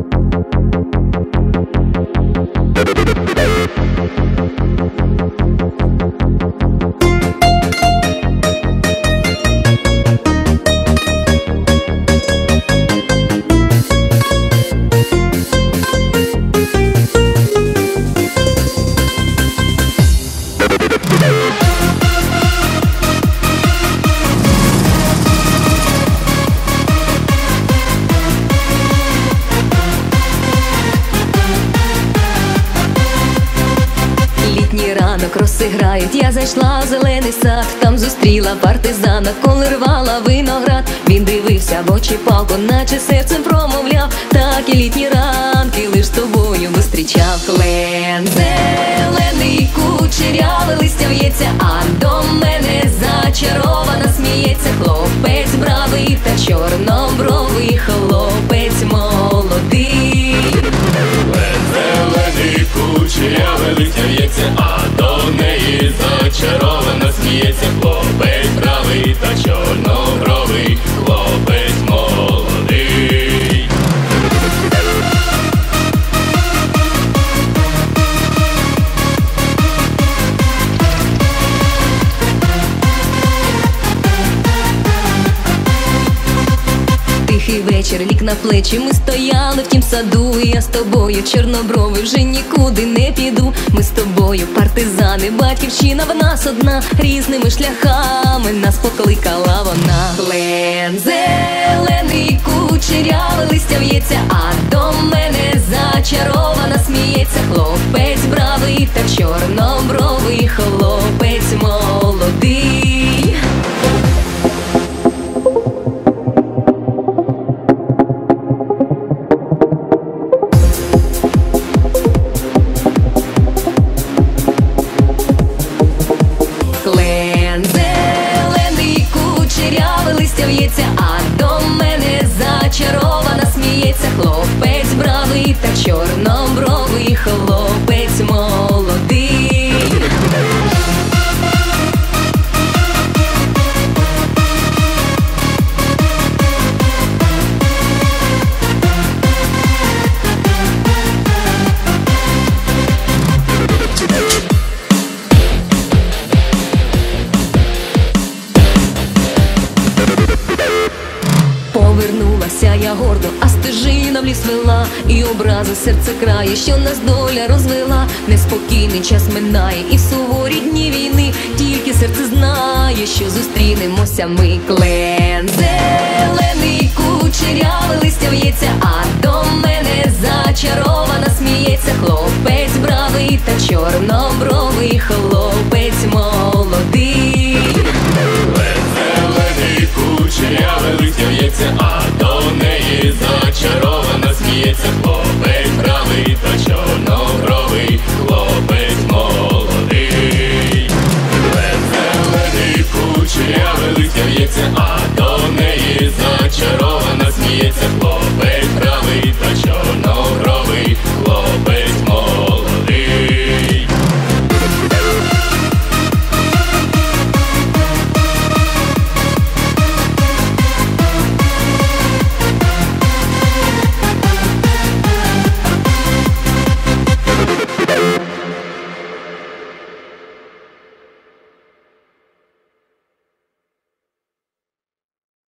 Thank you. Літній грають, я зайшла в зелений сад, там зустріла партизана, коли рвала виноград. Він дивився в очі палку, наче серцем промовляв. Так і літні ранки зачаровано сміється Тихий вечір. Лік на плечі, ми стояли в тім саду, і я з тобою, чорнобровий, вже нікуди не піду. Ми з тобою, партизани, батьківщина в нас одна, різними шляхами нас покликала вона. Плен зелений кучерявий листя в'ється, а до мене зачарована листя а до мене зачарована сміється. Хлопець бравий та чорнобровий хлопець Повернулася я гордо, а стежина в ліс вела, і образу серце крає, що нас доля розвела. Неспокійний час минає, і в суворі дні війни. Тільки серце знає, що зустрінемося ми. Клен зелений кучерявий листя в'ється, а до мене зачарована сміється. Хлопець бравий та чорнобровий хлопець Oh.